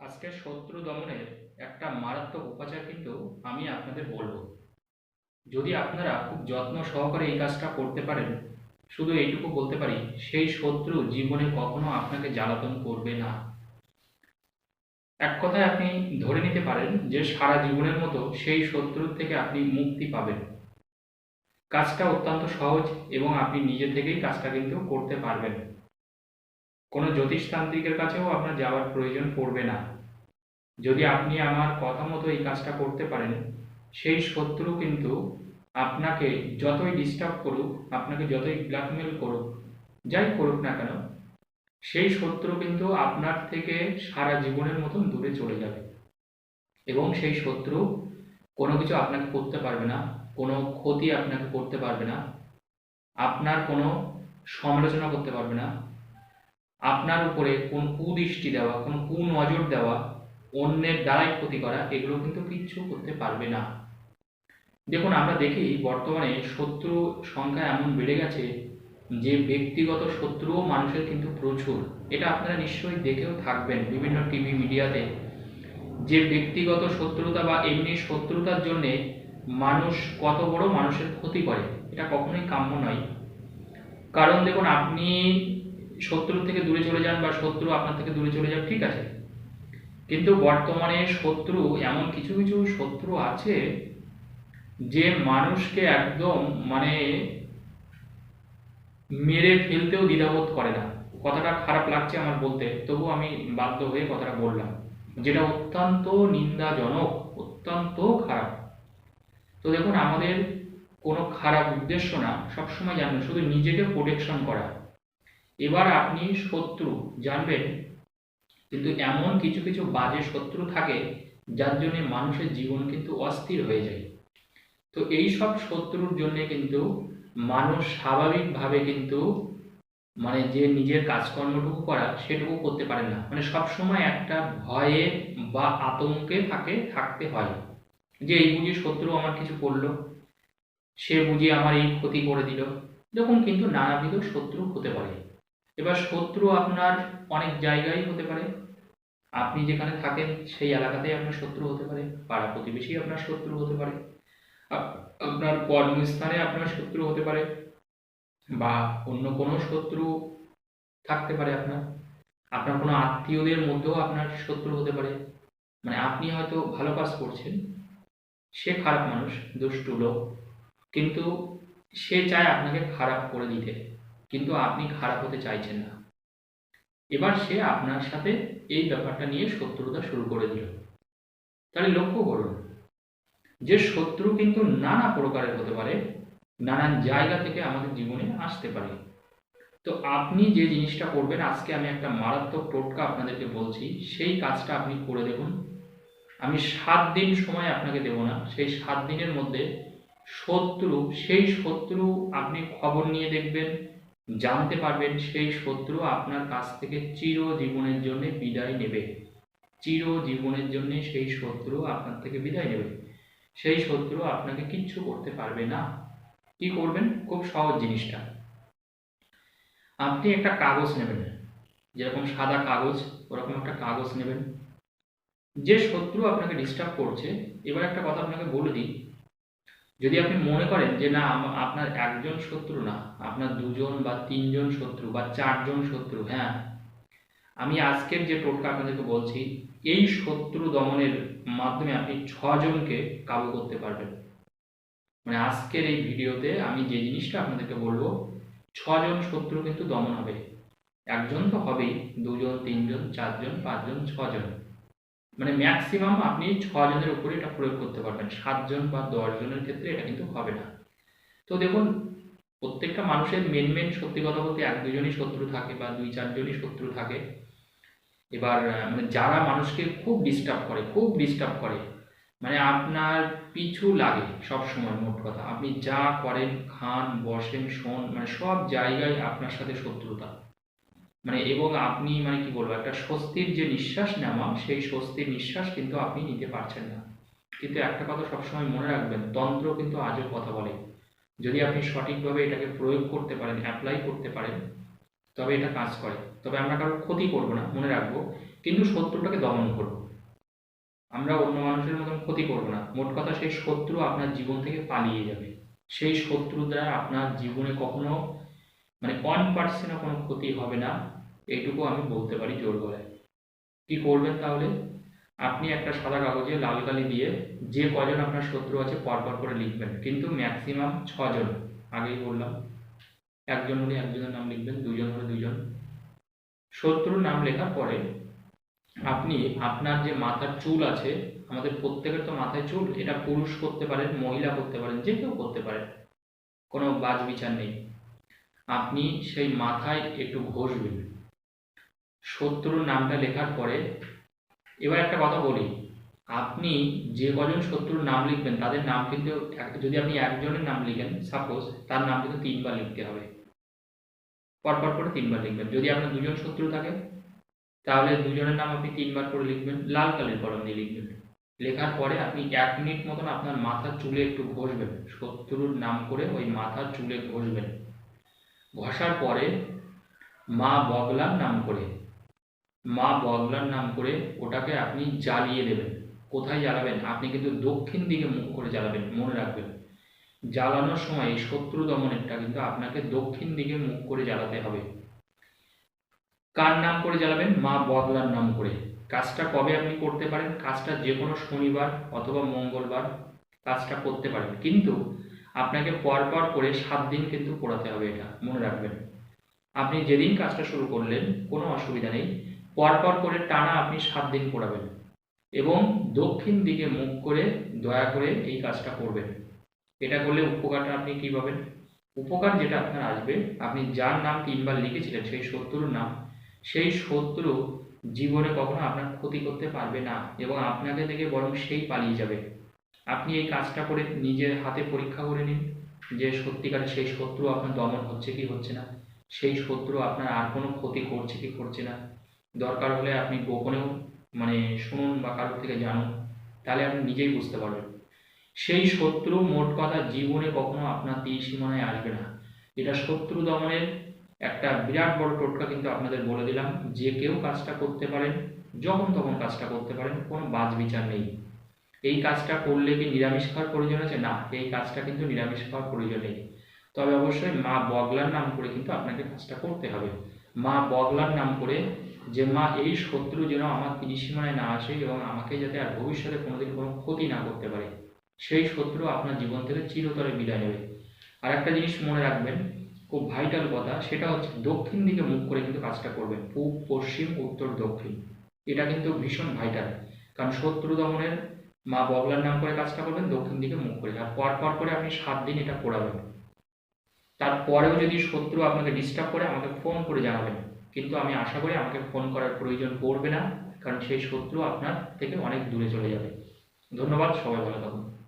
আজকে শত্রু দমনের একটা মারাত্মক উপাচার কিন্তু আমি আপনাদের বলব। যদি আপনারা খুব যত্ন সহকারে এই কাজটা করতে পারেন, শুধু এইটুকু বলতে পারি, সেই শত্রু জীবনে কখনো আপনাকে জ্বালাতন করবে না। এক কথায় আপনি ধরে নিতে পারেন যে সারা জীবনের মতো সেই শত্রুর থেকে আপনি মুক্তি পাবেন। কাজটা অত্যন্ত সহজ এবং আপনি নিজে থেকেই কাজটা কিন্তু করতে পারবেন। কোনো জ্যোতিষতান্ত্রিকের কাছেও আপনার যাওয়ার প্রয়োজন পড়বে না। যদি আপনি আমার কথা মতো এই কাজটা করতে পারেন, সেই শত্রু কিন্তু আপনাকে যতই ডিস্টার্ব করুক, আপনাকে যতই ব্ল্যাকমেল করুক, যাই করুক না কেন, সেই শত্রু কিন্তু আপনার থেকে সারা জীবনের মতন দূরে চলে যাবে। এবং সেই শত্রু কোনো কিছু আপনাকে করতে পারবে না, কোনো ক্ষতি আপনাকে করতে পারবে না, আপনার কোনো সমালোচনা করতে পারবে না আপনার উপরে কোন কুদৃষ্টি দেওয়া, কোন কুনজর দেওয়া, অন্যের দ্বারাই ক্ষতি করা, এগুলো কিন্তু কিচ্ছু করতে পারবে না। দেখুন, আমরা দেখি বর্তমানে শত্রু সংখ্যা এমন বেড়ে গেছে যে ব্যক্তিগত শত্রুও মানুষের কিন্তু প্রচুর। এটা আপনারা নিশ্চয়ই দেখেও থাকবেন বিভিন্ন টিভি মিডিয়াতে। যে ব্যক্তিগত শত্রুতা বা এমনি শত্রুতার জন্যে মানুষ কত বড় মানুষের ক্ষতি করে, এটা কখনোই কাম্য নয়। কারণ দেখুন, আপনি শত্রু থেকে দূরে চলে যান বা শত্রু আপনার থেকে দূরে চলে যান, ঠিক আছে? কিন্তু বর্তমানে শত্রু এমন কিছু কিছু শত্রু আছে যে মানুষকে একদম মানে মেরে ফেলতেও দ্বিধাবোধ করে না। কথাটা খারাপ লাগছে আমার বলতে, তবু আমি বাধ্য হয়ে কথাটা বললাম। যেটা অত্যন্ত নিন্দাজনক, অত্যন্ত খারাপ। তো দেখুন, আমাদের কোনো খারাপ উদ্দেশ্য না। সবসময় জানবেন, শুধু নিজেকে প্রোটেকশন করা। এবার আপনি শত্রু, জানবেন? কিন্তু এমন কিছু কিছু বাজে শত্রু থাকে, যার জন্য মানুষের জীবন কিন্তু অস্থির হয়ে যায়। তো এই সব শত্রুর জন্য কিন্তু মানুষ স্বাভাবিকভাবে কিন্তু মানে যে নিজের কাজকর্মটুকু করা, সেটুকু করতে পারে না। মানে সব সময় একটা ভয়ে বা আতঙ্কে থাকে, থাকতে হয়। যে এই বুঝি শত্রু আমার কিছু করল, সে বুঝি আমার এই ক্ষতি করে দিল। এরকম কিন্তু নানাবিধ শত্রু হতে পারে। এবার শত্রু আপনার অনেক জায়গায় হতে পারে। আপনি যেখানে থাকেন সেই এলাকাতেই আপনার শত্রু হতে পারে, পাড়া প্রতিবেশী আপনার শত্রু হতে পারে, আপ- আপনার কর্মস্থানে আপনার শত্রু হতে পারে, বা অন্য কোনো শত্রু থাকতে পারে আপনার। আপনার কোনো আত্মীয়দের মধ্যেও আপনার শত্রু হতে পারে। মানে আপনি হয়তো ভালো কাজ করছেন, সে খারাপ মানুষ, দুষ্টু লোক, কিন্তু সে চায় আপনাকে খারাপ করে দিতে। কিন্তু আপনি খারাপ হতে চাইছেন না। এবার সে আপনার সাথে এই ব্যাপারটা নিয়ে শত্রুতা শুরু করে দিল। তাহলে লক্ষ্য করুন, যে শত্রু কিন্তু নানা প্রকারের হতে পারে, নানান জায়গা থেকে আমাদের জীবনে আসতে পারে। তো আপনি যে জিনিসটা করবেন, আজকে আমি একটা মারাত্মক টোটকা আপনাদেরকে বলছি, সেই কাজটা আপনি করে দেখুন। আমি সাত দিন সময় আপনাকে দেব না, সেই সাত দিনের মধ্যে শত্রু, সেই শত্রু আপনি খবর নিয়ে দেখবেন জানতে পারবেন সেই শত্রু আপনার কাছ থেকে চিরজীবনের জন্য বিদায় নেবে। চিরজীবনের জন্য সেই শত্রু আপনার থেকে বিদায় নেবে। সেই শত্রু আপনাকে কিচ্ছু করতে পারবে না। কি করবেন? খুব সহজ জিনিসটা। আপনি একটা কাগজ নেবেন। যেরকম সাদা কাগজ, ওরকম একটা কাগজ নেবেন। যে শত্রু আপনাকে ডিস্টার্ব করছে, এবার একটা কথা আপনাকে বলে দিই। যদি আপনি মনে করেন যে না আপনার একজন শত্রু না, আপনার দুজন বা তিনজন শত্রু বা চারজন শত্রু হ্যাঁ? আমি আজকের যে টোটকা আপনাদেরকে বলছি, এই শত্রু দমনের মাধ্যমে আপনি ছজনকে কাবু করতে পারবেন। মানে আজকের এই ভিডিওতে আমি যে জিনিসটা আপনাদেরকে বলব, ছজন শত্রু কিন্তু দমন হবে। একজন তো হবেই, দুজন, তিনজন, চারজন, পাঁচজন, ছজন। মানে ম্যাক্সিমাম আপনি ছজনের উপরে এটা প্রয়োগ করতে পারবেন। সাতজন বা দশজনের ক্ষেত্রে এটা কিন্তু হবে না। তো দেখুন, প্রত্যেকটা মানুষের মেন মেন সত্যি কথা বলতে এক দুজনই শত্রু থাকে বা দুই চারজনই শত্রু থাকে। এবার মানে যারা মানুষকে খুব ডিস্টার্ব করে, খুব ডিস্টার্ব করে মানে আপনার পিছু লাগে সব সময় মোট কথা। আপনি যা করেন, খান, বসেন, শোন মানে সব জায়গায় আপনার সাথে শত্রুতা। মানে এবং আপনি মানে কি বলব, একটা স্বস্তির যে নিঃশ্বাস নেওয়া, সেই স্বস্তির নিঃশ্বাস কিন্তু আপনি নিতে পারছেন না। কিন্তু একটা কথা সবসময় মনে রাখবেন, তন্ত্র কিন্তু আজও কথা বলে। যদি আপনি সঠিকভাবে এটাকে প্রয়োগ করতে পারেন অ্যাপ্লাই করতে পারেন, তবে এটা কাজ করে। তবে আমরা কারোর ক্ষতি করব না, মনে রাখব, কিন্তু শত্রুটাকে দমন করব। আমরা অন্য মানুষের মতন ক্ষতি করব না। মোট কথা সেই শত্রু আপনার জীবন থেকে পালিয়ে যাবে। সেই শত্রু দ্বারা আপনার জীবনে কখনো মানে ওয়ান পার্সেন্টও কোনো ক্ষতি হবে না। এইটুকু আমি বলতে পারি জোর গলায়। কি করবেন তাহলে? আপনি একটা সাদা কাগজে লাল কালি দিয়ে যে কজন আপনার শত্রু আছে পরপর করে লিখবেন। কিন্তু ম্যাক্সিমাম ছজন। আগেই বললাম, একজন হলে একজনের নাম লিখবেন, দুজন হলে দুজন। শত্রুর নাম লেখার পরে আপনি আপনার যে মাথার চুল আছে, আমাদের প্রত্যেকের তো মাথায় চুল, এটা পুরুষ করতে পারেন, মহিলা করতে পারেন, যে কেউ করতে পারেন কোনো বাজ বিচার নেই। আপনি সেই মাথায় একটু ঘষবেন। শত্রুর নামটা লেখার পরে এবার একটা কথা বলি। আপনি যে কজন শত্রুর নাম লিখবেন, তাদের নাম কিন্তু যদি আপনি একজনের নাম লিখেন সাপোজ তার নাম কিন্তু তিনবার লিখতে হবে। পরপর করে তিনবার লিখবেন। যদি আপনার দুজন শত্রু থাকে, তাহলে দুজনের নাম আপনি তিনবার করে লিখবেন, লাল কালির কলম দিয়ে লিখবেন। লেখার পরে আপনি এক মিনিট মতন আপনার মাথার চুলে একটু ঘষবেন। শত্রুর নাম করে ওই মাথার চুলে ঘষবেন। ঘষার পরে মা বগলার নাম করে মা বগলার নাম করে ওটাকে আপনি জ্বালিয়ে দেবেন। কোথায় জ্বালাবেন? আপনি কিন্তু দক্ষিণ দিকে মুখ করে জ্বালাবেন, মনে রাখবেন। জ্বালানোর সময় শত্রু দমনেরটা কিন্তু আপনাকে দক্ষিণ দিকে মুখ করে জ্বালাতে হবে। কার নাম করে জ্বালাবেন? মা বদলার নাম করে। কাজটা কবে আপনি করতে পারেন? কাজটা যে কোনো শনিবার অথবা মঙ্গলবার কাজটা করতে পারেন। কিন্তু আপনাকে পরপর করে সাত দিন কিন্তু পড়াতে হবে এটা। মনে রাখবেন। আপনি যেদিন কাজটা শুরু করলেন, কোনো অসুবিধা নেই। পরপর করে টানা আপনি সাত দিন পড়াবেন এবং দক্ষিণ দিকে মুখ করে দয়া করে এই কাজটা করবেন। এটা করলে উপকারটা আপনি কী পাবেন? উপকার যেটা আপনার আসবে, আপনি যার নাম তিনবার লিখেছিলেন, সেই শত্রুর নাম, সেই শত্রু জীবনে কখনো আপনার ক্ষতি করতে পারবে না এবং আপনাকে থেকে বরং সেই পালিয়ে যাবে। আপনি এই কাজটা করে নিজের হাতে পরীক্ষা করে নিন যে সত্যিকারে সেই শত্রু আপনার দমন হচ্ছে কি হচ্ছে না, সেই শত্রু আপনার আর কোনো ক্ষতি করছে কি করছে না। দরকার হলে আপনি গোপনেও মানে শুনুন বা কারোর থেকে জানুন, তাহলে আপনি নিজেই বুঝতে পারবেন। সেই শত্রু মোট কথা জীবনে কখনো আপনার তীর সীমানায় আসবে না। এটা শত্রু দমনের একটা বিরাট বড় টোটকা কিন্তু আপনাদের বলে দিলাম, যে কেউ কাজটা করতে পারেন, যখন তখন কাজটা করতে পারেন, কোনো বাজ বিচার নেই। এই কাজটা করলে কি নিরামিষ খাওয়ার প্রয়োজন আছে? না, এই কাজটা কিন্তু নিরামিষ খাওয়ার প্রয়োজন নেই। তবে অবশ্যই মা বগলার নাম করে কিন্তু আপনাকে কাজটা করতে হবে। মা বগলার নাম করে যে, মা, এই শত্রু যেন আমার ত্রিসীমানায় না আসে এবং আমাকে যাতে আর ভবিষ্যতে কোনোদিন কোনো ক্ষতি না করতে পারে, সেই শত্রু আপনার জীবন থেকে চিরতরে বিদায় নেবে। আর একটা জিনিস মনে রাখবেন, খুব ভাইটাল কথা, সেটা হচ্ছে দক্ষিণ দিকে মুখ করে কিন্তু কাজটা করবেন, পূব, পশ্চিম, উত্তর, দক্ষিণ। এটা কিন্তু ভীষণ ভাইটাল কারণ শত্রু দমনের মা বগলার নাম করে কাজটা করবেন, দক্ষিণ দিকে মুখ করে, আর পর পর করে আপনি সাত দিন এটা করাবেন তারপরেও যদি শত্রু আপনাকে ডিস্টার্ব করে, আমাকে ফোন করে জানাবেন কিন্তু আমি আশা করি আমাকে ফোন করার প্রয়োজন পড়বে না, কারণ সেই শত্রু আপনার থেকে অনেক দূরে চলে যাবে। ধন্যবাদ, সবাই ভালো থাকুন।